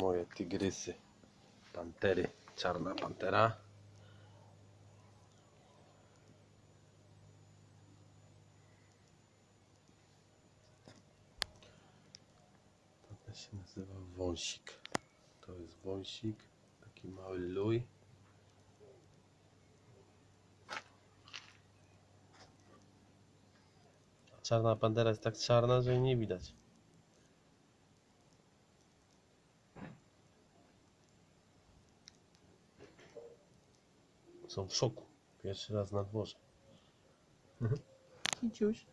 Moje tygrysy. Pantery. Czarna pantera. To się nazywa wąsik. To jest wąsik. Taki mały luj. Czarna pantera jest tak czarna, że jej nie widać. Są w szoku. Pierwszy raz na dworze. Kiciuś.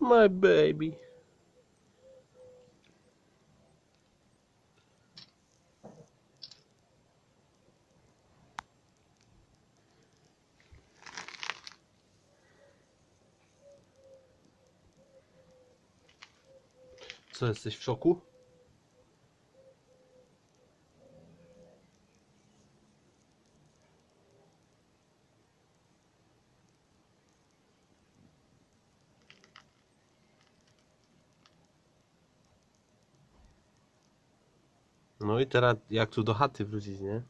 My baby. Co, jesteś w szoku? No i teraz jak tu do chaty wrócić, nie?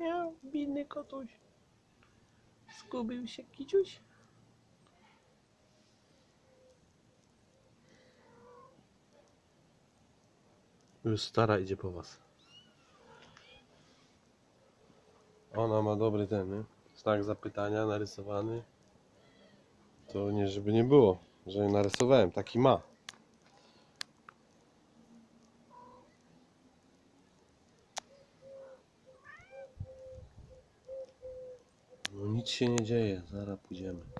Miał, biedny kotuś. Zgubił się kiciuś. Już stara idzie po was. Ona ma dobry ten, nie? Znak zapytania narysowany. To nie, żeby nie było, że narysowałem. Taki ma. No nic się nie dzieje, zaraz pójdziemy.